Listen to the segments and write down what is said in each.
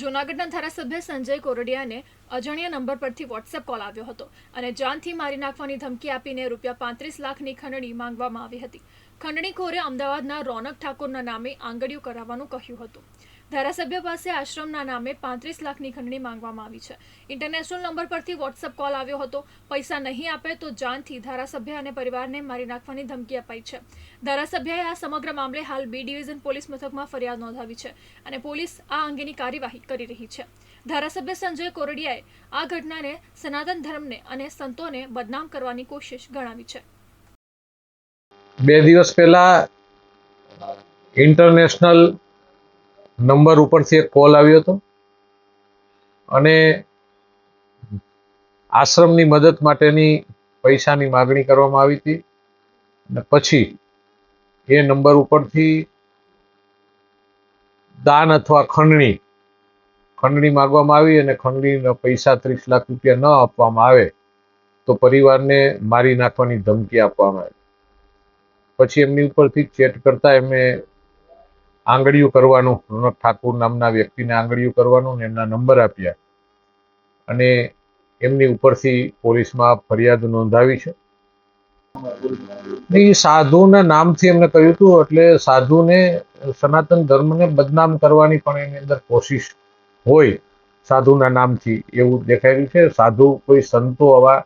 જૂનાગઢના ધારાસભ્ય સંજય કોરડિયાને અજાણ્યા નંબર પરથી વોટ્સએપ કોલ આવ્યો હતો અને જાનથી મારી નાખવાની ધમકી આપીને રૂપિયા પાંત્રીસ લાખની ખંડણી માંગવામાં આવી હતી. ખંડણીખોરે અમદાવાદના રોનક ઠાકોરના નામે આંગળીઓ કરાવવાનું કહ્યું હતું. ધારાસભ્ય પાસે આશ્રમના નામે પાંત્રીસ લાખની ખંડણી માંગવામાં આવી છે. ઇન્ટરનેશનલ નંબર પરથી વોટ્સઅપ કોલ આવ્યો હતો. પૈસા નહીં આપે તો જાનથી ધારાસભ્ય અને પરિવારને મારી નાખવાની ધમકી અપાઈ છે. ધારાસભ્યએ આ સમગ્ર મામલે હાલ બી ડિવિઝન પોલીસ મથકમાં ફરિયાદ નોંધાવી છે અને પોલીસ આ અંગેની કાર્યવાહી કરી રહી છે. ધારાસભ્ય સંજય કોરડિયાએ આ ઘટનાને સનાતન ધર્મને અને સંતોને બદનામ કરવાની કોશિશ ગણાવી છે. બે દિવસ પહેલા ઇન્ટરનેશનલ નંબર ઉપરથી એક કોલ આવ્યો હતો. અને આશ્રમની મદદ માટેની પૈસાની માગણી કરવામાં આવી હતી. અને પછી એ નંબર ઉપરથી દાન અથવા ખંડણી ખંડણી માગવામાં આવી અને ખંડણીના પૈસા ત્રીસ લાખ રૂપિયા ન આપવામાં આવે તો પરિવારને મારી નાખવાની ધમકી આપવામાં આવી. પછી એમની ઉપરથી ચેટ કરતા એમને આંગળીઓ કરવાનું રોનક ઠાકુર નામના વ્યક્તિને આંગળીઓ કરવાનું ને એમના નંબર આપ્યા. અને એમની ઉપરથી પોલીસમાં ફરિયાદ નોંધાવી છે. એ સાધુના નામથી એમને કહ્યું હતું, એટલે સાધુને સનાતન ધર્મને બદનામ કરવાની પણ એની અંદર કોશિશ હોય સાધુના નામથી એવું દેખાય છે. સાધુ કોઈ સંતો આવા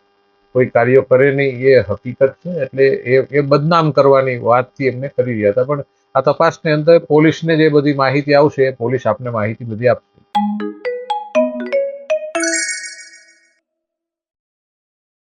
કોઈ કાર્યો કરે નહીં, એ હકીકત છે. એટલે એ એ બદનામ કરવાની વાતથી એમને કરી રહ્યા હતા. પણ આ તપાસની અંદર પોલીસને જે બધી માહિતી આવશે પોલીસ આપને માહિતી બધી આપશે.